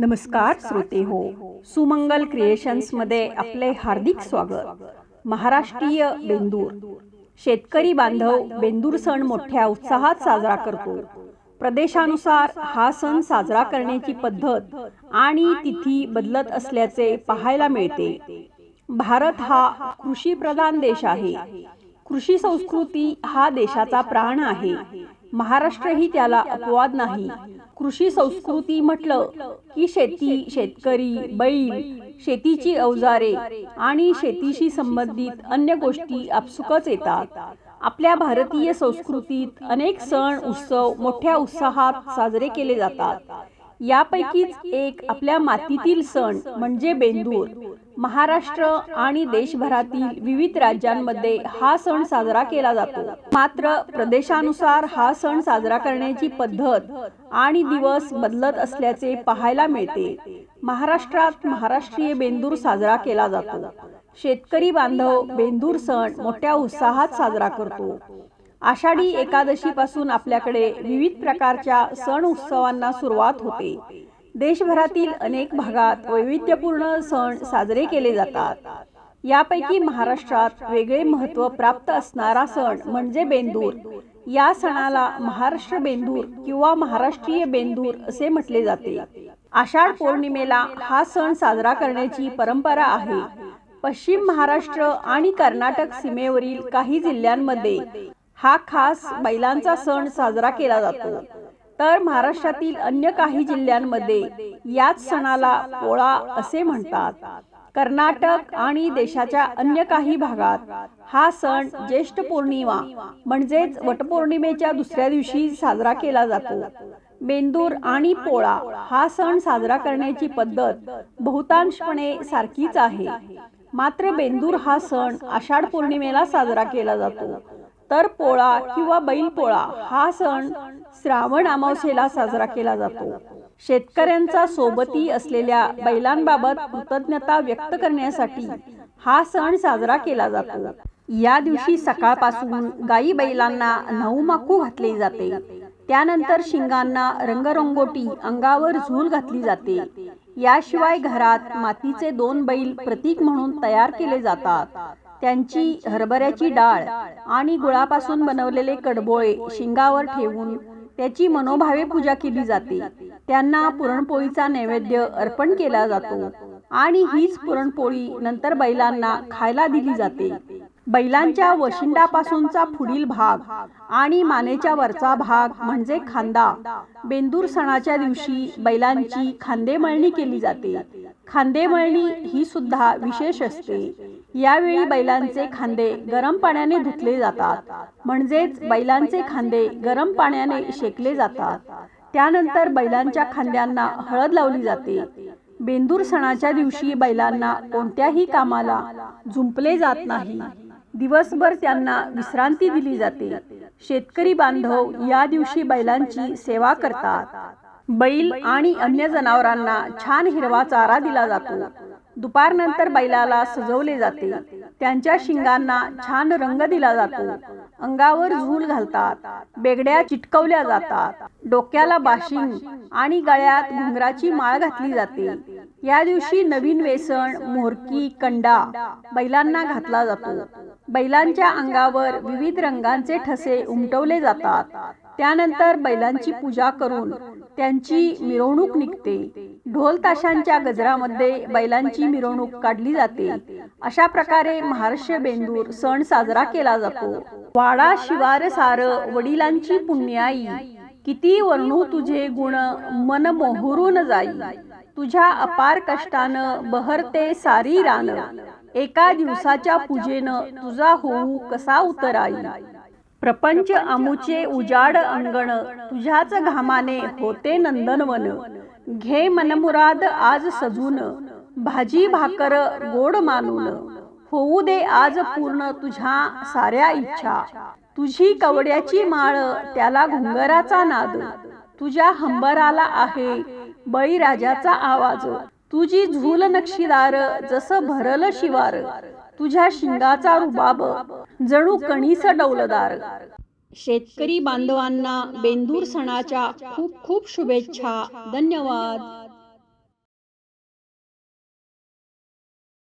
नमस्कार श्रोते हो. सुमंगल क्रिएशन्समध्ये आपले हार्दिक स्वागत. महाराष्ट्रीय बेंदूर. शेतकरी बांधव बेंदूर सण मोठ्या उत्साहात साजरा करतो. प्रदेशानुसार हा सण साजरा करण्याची पद्धत आणि तिथी बदलत असल्याचे पाहायला मिळते. भारत हा कृषी प्रधान देश आहे. कृषी संस्कृती हा देशाचा प्राण आहे. महाराष्ट्रही त्याला अपवाद नाही. कृषी संस्कृती म्हटलं की शेती शेतकरी बैल शेतीची अवजारे आणि शेतीशी संबंधित अन्य गोष्टी आपसुकच येतात. आपल्या भारतीय संस्कृतीत अनेक सण उत्सव मोठ्या उत्साहात साजरे केले जातात. यापैकीच एक आपल्या मातीतील सण म्हणजे बेंदूर. महाराष्ट्र आणि देशभरातील विविध राज्यांमध्ये हा सण साजरा केला जातो. मात्र प्रदेशानुसार हा सण साजरा करण्याची पद्धत आणि दिवस बदलत असल्याचे पाहायला मिळते. महाराष्ट्रात महाराष्ट्रीय बेंदूर साजरा केला जातो. शेतकरी बांधव बेंदूर सण मोठ्या उत्साहात साजरा करतो. आषाढी एकादशी पासून आपल्याकडे विविध प्रकारच्या सण उत्सवांना सुरुवात होते. देशभरातील अनेक भागात वैविध्यपूर्ण सण साजरे केले जातात. यापैकी महाराष्ट्रात वेगळे महत्त्व प्राप्त असणारा सण म्हणजे बेंदूर. या सणाला महाराष्ट्र बेंदूर किंवा महाराष्ट्रीय बेंदूर असे म्हटले जाते. आषाढ पौर्णिमेला हा सण साजरा करण्याची परंपरा आहे. पश्चिम महाराष्ट्र आणि कर्नाटक सीमेवरील काही जिल्ह्यांमध्ये हा खास बैलांचा सण साजरा केला जातो. तर महाराष्ट्रातील अन्य काही जिल्ह्यांमध्ये याच सणाला पोळा असे म्हणतात. कर्नाटक आणि देशाच्या अन्य काही भागात हा सण ज्येष्ठ पौर्णिमा म्हणजेच वटपौर्णिमेच्या दुसऱ्या दिवशी साजरा केला जातो. बेंदूर आणि पोळा हा सण साजरा करण्याची पद्धत बहुतांशपणे सारखीच आहे. मात्र बेंदूर हा सण आषाढ पौर्णिमेला साजरा केला जातो. तर पोळा किंवा बैलपोळा हा सण श्रावण अमावस्येला साजरा केला जातो. शेतकऱ्यांचा सोबती असलेल्या बैलांबाबत कृतज्ञता व्यक्त करण्यासाठी हा सण साजरा केला जातो. या दिवशी सकाळपासून गाई बैलांना नऊमाकू घातले जाते. त्यानंतर शिंगांना रंगरंगोटी अंगावर झूल घातली जाते. याशिवाय घरात मातीचे दोन बैल प्रतीक म्हणून तयार केले जातात. त्यांची हरभऱ्याची डाळ आणि गुळापासून बनवलेले कडबोळे शिंगावर ठेवून त्याची मनोभावे पूजा केली जाते. त्यांना पुरणपोळीचा नैवेद्य अर्पण केला जातो. आणि हीच पुरणपोळी नंतर बैलांना खायला दिली जाते. बैलांच्या वशिंडापासूनचा पुढील भाग आणि मानेच्या वरचा भाग म्हणजे खांदा. बेंदूर सणाच्या दिवशी बैलांची खांदेमळणी केली जाते. खांदेमळणी ही सुद्धा विशेष असते. यावेळी बैलांचे खांदे गरम पाण्याने धुतले जातात. म्हणजेच बैलांचे खांदे गरम पाण्याने शेकले जातात. त्यानंतर बैलांच्या खांद्यांना हळद लावली जाते. बेंदूर सणाच्या दिवशी बैलांना कोणत्याही कामाला झुंपले जात नाही. दिवसभर त्यांना विश्रांती दिली जाते. शेतकरी बांधव या दिवशी बैलांची सेवा करतात. बैल आणि अन्य जनावरांना छान हिरवा चारा दिला जातो. दुपारनंतर बैलाला सजवले जाते. त्यांच्या शिंगांना छान रंग दिला जातो. अंगावर झूल घालतात. बेगड्या चिटकवल्या जातात. डोक्याला बाशिंग आणि गळ्यात घुंगराची माळ घातली जाते. या दिवशी नवीन वेसण मोहरकी कंडा बैलांना घातला जातो. बैलांच्या अंगावर विविध रंगांचे ठसे उमटवले जातात. त्यानंतर बैलांची पूजा करून त्यांची मिरवणूक निघते. ढोल ताशांच्या गजरामध्ये बैलांची मिरवणूक काढली जाते. अशा प्रकारे महाराष्ट्र बेंदूर सण साजरा केला जातो. वाडा शिवार सार वडिलांची पुण्याई. किती वर्णू तुझे गुण मन मोहरून जाई. तुझ्या अपार कष्टानं बहरते सारी रान. एका दिवसाच्या पूजेनं तुझा होऊ कसा उतराई? प्रपंच आमुचे उजाड अंगण तुझ्याच घामाने होते नंदनवन. घे मनमुराद आज सजून भाजी भाकर गोड मानून. होऊ दे आज पूर्ण तुझ्या साऱ्या इच्छा. तुझी कवड्याची माळ त्याला घुंगराचा नाद. तुझ्या हंबराला आहे बळीराजाचा आवाज. तुझी झूल नक्षीदार जसं भरल शिवार तुझ्या शिंगाचा रुबाब जणू कणीस डौलदार. शेतकरी बांधवांना बेंदूर सणाच्या खूप खूप शुभेच्छा. धन्यवाद.